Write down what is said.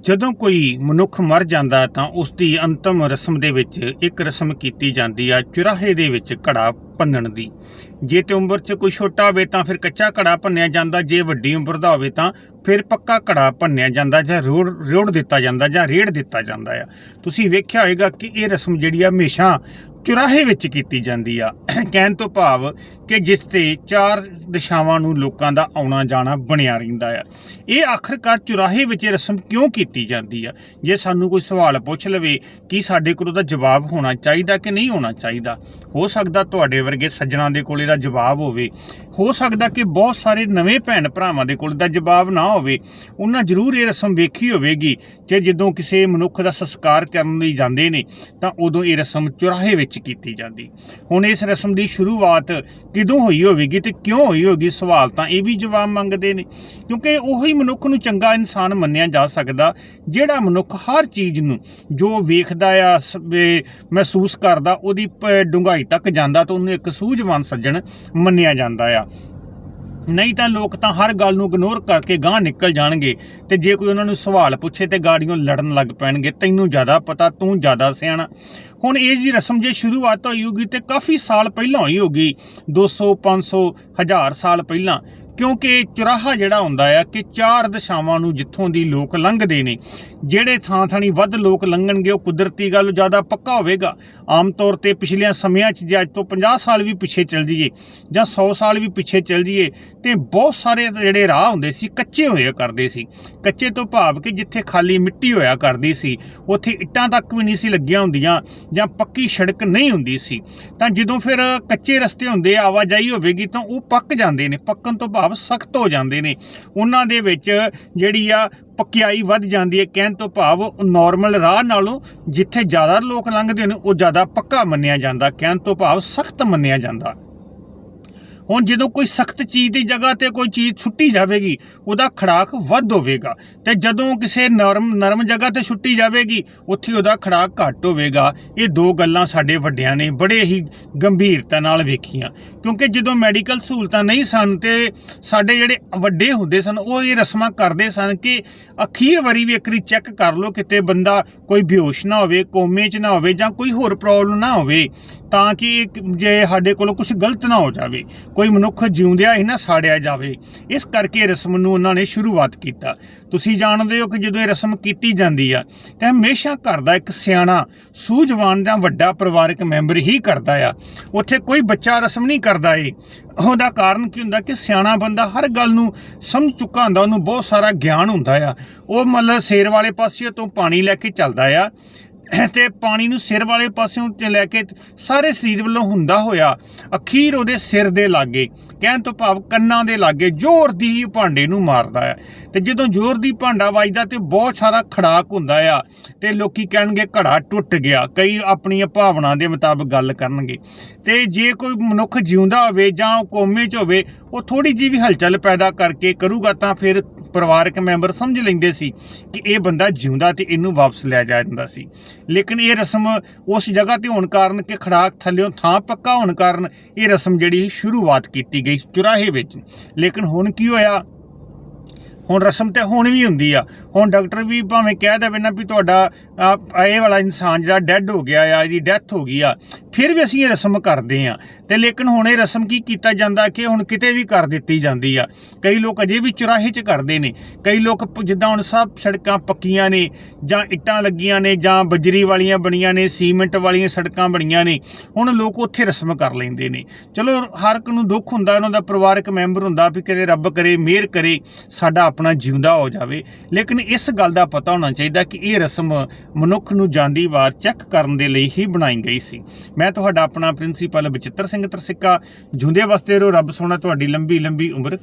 ਜਦੋਂ ਕੋਈ ਮਨੁੱਖ ਮਰ ਜਾਂਦਾ ਤਾਂ ਉਸ ਦੀ ਅੰਤਮ ਰਸਮ ਦੇ ਵਿੱਚ ਇੱਕ ਰਸਮ ਕੀਤੀ ਜਾਂਦੀ ਆ ਚੁਰਾਹੇ ਦੇ ਵਿੱਚ ਘੜਾ ਭੰਨਣ ਦੀ। ਜੇ ਤੇ ਉਮਰ 'ਚ ਕੋਈ ਛੋਟਾ ਹੋਵੇ ਤਾਂ ਫਿਰ ਕੱਚਾ ਘੜਾ ਭੰਨਿਆ ਜਾਂਦਾ, ਜੇ ਵੱਡੀ ਉਮਰ ਦਾ ਹੋਵੇ ਤਾਂ ਫਿਰ ਪੱਕਾ ਘੜਾ ਭੰਨਿਆ ਜਾਂਦਾ ਜਾਂ ਰੋੜ ਰੋੜ ਦਿੱਤਾ ਜਾਂਦਾ ਜਾਂ ਰੇੜ ਦਿੱਤਾ ਜਾਂਦਾ ਆ। ਤੁਸੀਂ ਵੇਖਿਆ ਹੋਵੇਗਾ ਕਿ ਇਹ ਰਸਮ ਜਿਹੜੀ ਆ ਹਮੇਸ਼ਾ ਚੁਰਾਹੇ ਵਿੱਚ ਕੀਤੀ ਜਾਂਦੀ ਆ। ਕਹਿਣ ਤੋਂ ਭਾਵ ਕਿ ਜਿਸ ਤੇ ਚਾਰ ਦਿਸ਼ਾਵਾਂ ਨੂੰ ਲੋਕਾਂ ਦਾ ਆਉਣਾ ਜਾਣਾ ਬਣਿਆ ਰਹਿੰਦਾ ਆ। ਇਹ ਆਖਰਕਾਰ ਚੁਰਾਹੇ ਵਿੱਚ ਇਹ ਰਸਮ ਕਿਉਂ ਕੀਤੀ ਜਾਂਦੀ ਆ? ਜੇ ਸਾਨੂੰ ਕੋਈ ਸਵਾਲ ਪੁੱਛ ਲਵੇ ਕਿ ਸਾਡੇ ਕੋਲ ਉਹਦਾ ਜਵਾਬ ਹੋਣਾ ਚਾਹੀਦਾ ਕਿ ਨਹੀਂ ਹੋਣਾ ਚਾਹੀਦਾ? ਹੋ ਸਕਦਾ ਤੁਹਾਡੇ ਵਰਗੇ ਸੱਜਣਾ ਦੇ ਕੋਲ ਇਹਦਾ ਜਵਾਬ ਹੋਵੇ। ਹੋ ਸਕਦਾ ਕਿ ਬਹੁਤ ਸਾਰੇ ਨਵੇਂ ਭੈਣ ਭਰਾਵਾਂ ਦੇ ਕੋਲ ਦਾ ਜਵਾਬ ਨਾ ਹੋਵੇ। ਉਹਨਾਂ ਜ਼ਰੂਰ ਇਹ ਰਸਮ ਵੇਖੀ ਹੋਵੇਗੀ ਕਿ ਜਦੋਂ ਕਿਸੇ ਮਨੁੱਖ ਦਾ ਸੰਸਕਾਰ ਕਰਨ ਲਈ ਜਾਂਦੇ ਨੇ, ਤਾਂ ਉਦੋਂ ਇਹ ਰਸਮ ਚੁਰਾਹੇ ਵਿੱਚ ਕੀਤੀ ਜਾਂਦੀ। ਹੁਣ ਇਸ ਰਸਮ ਦੀ ਸ਼ੁਰੂਆਤ ਕਿਦੋਂ ਹੋਈ ਹੋਵੇਗੀ ਤੇ ਕਿਉਂ ਹੋਈ ਹੋਵੇਗੀ? ਸਵਾਲ ਤਾਂ ਇਹ ਵੀ ਜਵਾਬ ਮੰਗਦੇ ਨੇ। ਕਿਉਂਕਿ ਉਹੀ ਮਨੁੱਖ ਨੂੰ ਚੰਗਾ ਇਨਸਾਨ ਮੰਨਿਆ ਜਾ ਸਕਦਾ, ਜਿਹੜਾ ਮਨੁੱਖ ਹਰ ਚੀਜ਼ ਨੂੰ ਜੋ ਵੇਖਦਾ ਆ, ਸ- ਮਹਿਸੂਸ ਕਰਦਾ, ਉਹਦੀ ਪ- ਡੂੰਘਾਈ ਤੱਕ ਜਾਂਦਾ ਤਾਂ ਉਹਨੂੰ ਇੱਕ ਸੂਝਵਾਨ ਸੱਜਣ ਮੰਨਿਆ ਜਾਂਦਾ ਆ। ਨਹੀਂ ਤਾਂ ਲੋਕ ਤਾਂ ਹਰ ਗੱਲ ਨੂੰ ਇਗਨੋਰ ਕਰਕੇ ਗਾਂਹ ਨਿਕਲ ਜਾਣਗੇ ਤੇ ਜੇ ਕੋਈ ਉਹਨਾਂ ਨੂੰ ਸਵਾਲ ਪੁੱਛੇ ਤੇ ਗਾੜੀਆਂ ਲੜਨ ਲੱਗ ਪੈਣਗੇ, ਤੈਨੂੰ ਜ਼ਿਆਦਾ ਪਤਾ, ਤੂੰ ਜ਼ਿਆਦਾ ਸਿਆਣਾ। ਹੁਣ ਇਹ ਜੀ ਰਸਮ ਜੇ ਸ਼ੁਰੂਆਤ ਹੋਈ ਹੋਗੀ ਤੇ ਕਾਫੀ ਸਾਲ ਪਹਿਲਾਂ ਹੋਈ ਹੋਗੀ 200 500 1000 ਸਾਲ ਪਹਿਲਾਂ, ਕਿਉਂਕਿ ਚੁਰਾਹਾ ਜਿਹੜਾ ਹੁੰਦਾ ਆ ਕਿ ਚਾਰ ਦਿਸ਼ਾਵਾਂ ਨੂੰ ਜਿੱਥੋਂ ਦੀ ਲੋਕ ਲੰਘਦੇ ਨੇ। ਜਿਹੜੇ ਥਾਂ ਥਾਣੀ ਵੱਧ ਲੋਕ ਲੰਘਣਗੇ, ਉਹ ਕੁਦਰਤੀ ਗੱਲ ਜ਼ਿਆਦਾ ਪੱਕਾ ਹੋਵੇਗਾ। ਆਮ ਤੌਰ ਤੇ ਪਿਛਲੀਆਂ ਸਮਿਆਂ 'ਚ ਜੇ ਅੱਜ ਤੋਂ 50 ਸਾਲ ਵੀ ਪਿੱਛੇ ਚੱਲ ਜਾਈਏ ਜਾਂ 100 ਸਾਲ ਵੀ ਪਿੱਛੇ ਚੱਲ ਜਾਈਏ, ਤੇ ਬਹੁਤ ਸਾਰੇ ਜਿਹੜੇ ਰਾਹ ਹੁੰਦੇ ਸੀ, ਕੱਚੇ ਹੋਇਆ ਕਰਦੇ ਸੀ। ਕੱਚੇ ਤੋਂ ਭਾਵ ਕਿ ਜਿੱਥੇ ਖਾਲੀ ਮਿੱਟੀ ਹੋਇਆ ਕਰਦੀ ਸੀ, ਉੱਥੇ ਇੱਟਾਂ ਤੱਕ ਵੀ ਨਹੀਂ ਸੀ ਲੱਗੀਆਂ ਹੁੰਦੀਆਂ ਜਾਂ ਪੱਕੀ ਸੜਕ ਨਹੀਂ ਹੁੰਦੀ ਸੀ। ਤਾਂ ਜਦੋਂ ਫਿਰ ਕੱਚੇ ਰਸਤੇ ਹੁੰਦੇ, ਆਵਾਜਾਈ ਹੋਵੇਗੀ ਤਾਂ ਉਹ ਪੱਕ ਜਾਂਦੇ ਨੇ, ਪੱਕਣ ਤੋਂ ਭਾਵ ਸਖਤ ਹੋ ਜਾਂਦੇ ਨੇ। ਉਹਨਾਂ ਦੇ ਵਿੱਚ ਜਿਹੜੀ ਆ ਪੱਕਿਆਈ ਵੱਧ ਜਾਂਦੀ ਹੈ, ਕਹਿਣ ਤੋਂ ਭਾਵ ਨਾਰਮਲ ਰਾਹ ਨਾਲੋਂ ਜਿੱਥੇ ਜ਼ਿਆਦਾ ਲੋਕ ਲੰਘਦੇ ਨੇ, ਉਹ ਜ਼ਿਆਦਾ ਪੱਕਾ ਮੰਨਿਆ ਜਾਂਦਾ, ਕਹਿਣ ਤੋਂ ਭਾਵ ਸਖਤ ਮੰਨਿਆ ਜਾਂਦਾ। ਹੁਣ ਜਦੋਂ ਕੋਈ ਸਖਤ ਚੀਜ਼ ਦੀ ਜਗ੍ਹਾ ਤੇ ਕੋਈ ਚੀਜ਼ ਛੁੱਟੀ ਜਾਵੇਗੀ, ਉਹਦਾ ਖੜਾਕ ਵੱਧ ਹੋਵੇਗਾ ਤੇ ਜਦੋਂ ਕਿਸੇ ਨਰਮ ਨਰਮ ਜਗ੍ਹਾ ਤੇ ਛੁੱਟੀ ਜਾਵੇਗੀ, ਉੱਥੇ ਉਹਦਾ ਖੜਾਕ ਘੱਟ ਹੋਵੇਗਾ। ਇਹ ਦੋ ਗੱਲਾਂ ਸਾਡੇ ਵੱਡਿਆਂ ਨੇ ਬੜੇ ਹੀ ਗੰਭੀਰਤਾ ਨਾਲ ਵੇਖੀਆਂ। ਕਿਉਂਕਿ ਜਦੋਂ ਮੈਡੀਕਲ ਸਹੂਲਤਾਂ ਨਹੀਂ ਸਨ ਤੇ ਸਾਡੇ ਜਿਹੜੇ ਵੱਡੇ ਹੁੰਦੇ ਸਨ, ਉਹ ਇਹ ਰਸਮਾਂ ਕਰਦੇ ਸਨ ਕਿ ਅਖੀਰ ਵਾਰੀ ਵੀ ਇੱਕ ਵਾਰੀ ਚੈੱਕ ਕਰ ਲਓ ਕਿਤੇ ਬੰਦਾ ਕੋਈ ਬੇਹੋਸ਼ ਨਾ ਹੋਵੇ, ਕੋਮੇ 'ਚ ਨਾ ਹੋਵੇ ਜਾਂ ਕੋਈ ਹੋਰ ਪ੍ਰੋਬਲਮ ਨਾ ਹੋਵੇ, ਤਾਂ ਕਿ ਜੇ ਸਾਡੇ ਕੋਲੋਂ ਕੁਝ ਗਲਤ ਨਾ ਹੋ ਜਾਵੇ। ਕੋਈ ਮਨੁੱਖ ਜਿਉਂਦਿਆਂ ਹੀ ਨਾ ਸਾੜਿਆ ਜਾਵੇ। ਇਸ ਕਰਕੇ ਰਸਮ ਨੂੰ ਉਹਨਾਂ ਨੇ ਸ਼ੁਰੂਆਤ ਕੀਤਾ। ਤੁਸੀਂ ਜਾਣਦੇ ਹੋ ਕਿ ਜਦੋਂ ਇਹ ਰਸਮ ਕੀਤੀ ਜਾਂਦੀ ਆ, ਤਾਂ ਹਮੇਸ਼ਾ ਘਰ ਦਾ ਇੱਕ ਸਿਆਣਾ, ਸੂਝਵਾਨ ਜਾਂ ਵੱਡਾ ਪਰਿਵਾਰਕ ਮੈਂਬਰ ਹੀ ਕਰਦਾ ਆ। ਉੱਥੇ ਕੋਈ ਬੱਚਾ ਰਸਮ ਨਹੀਂ ਕਰਦਾ ਏ। ਉਹਦਾ ਕਾਰਨ ਕੀ ਹੁੰਦਾ ਕਿ ਸਿਆਣਾ ਬੰਦਾ ਹਰ ਗੱਲ ਨੂੰ ਸਮਝ ਚੁੱਕਾ ਹੁੰਦਾ, ਉਹਨੂੰ ਬਹੁਤ ਸਾਰਾ ਗਿਆਨ ਹੁੰਦਾ ਆ। ਉਹ ਮਤਲਬ ਸੇਰ ਵਾਲੇ ਪਾਸੇ ਤੋਂ ਪਾਣੀ ਲੈ ਕੇ ਚੱਲਦਾ ਆ। ਤੇ ਪਾਣੀ ਨੂੰ ਸਿਰ ਵਾਲੇ ਪਾਸਿਓਂ ਤੇ ਲੈ ਕੇ ਸਾਰੇ ਸਰੀਰ ਵੱਲੋਂ ਹੁੰਦਾ ਹੋਇਆ ਅਖੀਰ ਉਹਦੇ ਸਿਰ ਦੇ ਲਾਗੇ, ਕਹਿਣ ਤੋਂ ਭਾਵ ਕੰਨਾਂ ਦੇ ਲਾਗੇ ਜ਼ੋਰ ਦੀ ਹੀ ਭਾਂਡੇ ਨੂੰ ਮਾਰਦਾ ਹੈ। ਤੇ ਜਦੋਂ ਜ਼ੋਰ ਦੀ ਭਾਂਡਾ ਵੱਜਦਾ ਤੇ ਬਹੁਤ ਸਾਰਾ ਖੜਾਕ ਹੁੰਦਾ ਆ ਤੇ ਲੋਕੀ ਕਹਿਣਗੇ ਘੜਾ ਟੁੱਟ ਗਿਆ, ਕਈ ਆਪਣੀਆਂ ਭਾਵਨਾ ਦੇ ਮੁਤਾਬਕ ਗੱਲ ਕਰਨਗੇ। ਤੇ ਜੇ ਕੋਈ ਮਨੁੱਖ ਜਿਉਂਦਾ ਹੋਵੇ ਜਾਂ ਕੋਮੇ 'ਚ ਹੋਵੇ, ਉਹ ਥੋੜੀ ਜਿਹੀ ਵੀ ਹਲਚਲ ਪੈਦਾ ਕਰਕੇ ਕਰੂਗਾ ਤਾਂ ਫਿਰ ਪਰਿਵਾਰਕ ਮੈਂਬਰ ਸਮਝ ਲੈਂਦੇ ਸੀ ਕਿ ਇਹ ਬੰਦਾ ਜਿਉਂਦਾ ਤੇ ਇਹਨੂੰ ਵਾਪਸ ਲੈ ਜਾ ਜਾਂਦਾ ਸੀ। ਲੇਕਿਨ ਇਹ ਰਸਮ ਉਸ ਜਗ੍ਹਾ ਤੇ ਹੋਣ ਕਾਰਨ ਕਿ ਖੜਾਕ ਥੱਲਿਓਂ ਥਾਂ ਪੱਕਾ ਹੋਣ ਕਾਰਨ ਇਹ ਰਸਮ ਜਿਹੜੀ ਸ਼ੁਰੂਆਤ ਕੀਤੀ ਗਈ ਚੁਰਾਹੇ ਵਿੱਚ। ਲੇਕਿਨ ਹੁਣ ਕੀ ਹੋਇਆ? ਹੁਣ ਰਸਮ ਤੇ ਹੁਣ ਵੀ ਹੁੰਦੀ ਆ। ਹੁਣ ਡਾਕਟਰ ਵੀ ਭਾਵੇਂ ਕਹਿ ਦੇਵੇ ਨਾ ਵੀ ਤੁਹਾਡਾ ਇਹ ਵਾਲਾ ਇਨਸਾਨ ਜਿਹੜਾ ਡੈੱਡ ਹੋ ਗਿਆ ਆ, ਇਹਦੀ ਡੈਥ ਹੋ ਗਈ ਆ, ਫਿਰ ਵੀ ਅਸੀਂ ਇਹ ਰਸਮ ਕਰਦੇ ਆ। ਤੇ ਲੇਕਿਨ ਹੁਣ ਇਹ ਰਸਮ ਕੀ ਕੀਤਾ ਜਾਂਦਾ ਕਿ ਹੁਣ ਕਿਤੇ ਵੀ ਕਰ ਦਿੱਤੀ ਜਾਂਦੀ ਆ। ਕਈ ਲੋਕ ਅਜੇ ਵੀ ਚੁਰਾਹੇ 'ਚ ਕਰਦੇ ਨੇ। ਕਈ ਲੋਕ ਜਿੱਦਾਂ ਹੁਣ ਸਭ ਸੜਕਾਂ ਪੱਕੀਆਂ ਨੇ, ਜਾਂ ਇੱਟਾਂ ਲੱਗੀਆਂ ਨੇ, ਜਾਂ ਬਜਰੀ ਵਾਲੀਆਂ ਬਣੀਆਂ ਨੇ, ਸੀਮੈਂਟ ਵਾਲੀਆਂ ਸੜਕਾਂ ਬਣੀਆਂ ਨੇ, ਹੁਣ ਲੋਕ ਉੱਥੇ ਰਸਮ ਕਰ ਲੈਂਦੇ ਨੇ। ਚਲੋ, ਹਰ ਇੱਕ ਨੂੰ ਦੁੱਖ ਹੁੰਦਾ, ਉਹਨਾਂ ਦਾ ਪਰਿਵਾਰਕ ਮੈਂਬਰ ਹੁੰਦਾ ਵੀ ਕਿਤੇ ਰੱਬ ਕਰੇ, ਮਿਹਰ ਕਰੇ, ਸਾਡਾ ਆਪਣਾ ਆਪਣਾ ਜਿਉਂਦਾ ਹੋ ਜਾਵੇ। ਲੇਕਿਨ ਇਸ ਗੱਲ ਦਾ ਪਤਾ ਹੋਣਾ ਚਾਹੀਦਾ ਕਿ ਇਹ ਰਸਮ ਮਨੁੱਖ ਨੂੰ ਜਾਂਦੀ ਵਾਰ ਚੈੱਕ ਕਰਨ ਦੇ ਲਈ ਹੀ ਬਣਾਈ ਗਈ ਸੀ। ਮੈਂ ਤੁਹਾਡਾ ਆਪਣਾ ਪ੍ਰਿੰਸੀਪਲ ਬਚਿੱਤਰ ਸਿੰਘ ਤਰਸਿੱਕਾ। ਜਿਉਂਦੇ ਵਸਤੇ ਰਹੋ, ਰੱਬ ਸੋਹਣਾ, ਤੁਹਾਡੀ ਲੰਬੀ ਲੰਬੀ ਉਮਰ।